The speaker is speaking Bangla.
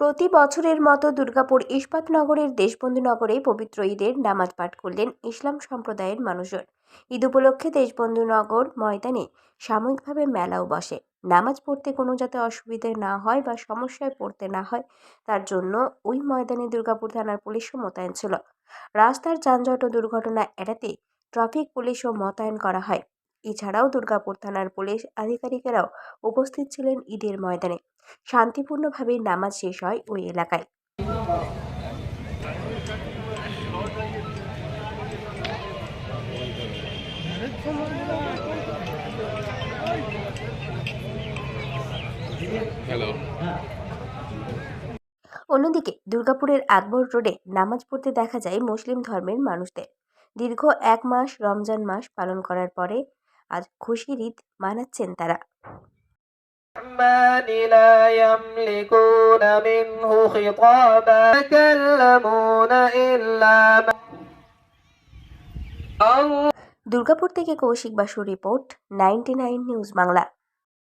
প্রতি বছরের মতো দুর্গাপুর ইস্পাতনগরের দেশবন্ধু নগরে পবিত্র ঈদের নামাজ পাঠ করলেন ইসলাম সম্প্রদায়ের মানুষজন। ঈদ উপলক্ষে দেশবন্ধু নগর ময়দানে সাময়িকভাবে মেলাও বসে। নামাজ পড়তে কোনো যাতে অসুবিধে না হয় বা সমস্যায় পড়তে না হয়, তার জন্য ওই ময়দানে দুর্গাপুর থানার পুলিশও মোতায়েন ছিল। রাস্তার যানজট ও দুর্ঘটনা এড়াতে ট্রাফিক পুলিশও মোতায়েন করা হয়। এছাড়াও দুর্গাপুর থানার পুলিশ আধিকারিকেরাও উপস্থিত ছিলেন ঈদের ময়দানে। শান্তিপূর্ণভাবে নামাজ শেষ হয় ওই এলাকায়। হ্যালো অন্যদিকে দুর্গাপুরের আকবর রোডে নামাজ পড়তে দেখা যায় মুসলিম ধর্মের মানুষদের। দীর্ঘ এক মাস রমজান মাস পালন করার পরে আজ খুশির ঈদ মানাচ্ছেন তারা। الرحمن لا يملكون منه خطابا يتكلمون إلا من দুর্গাপুর থেকে কৌশিক বাসুর রিপোর্ট নাইনটি নিউজ বাংলা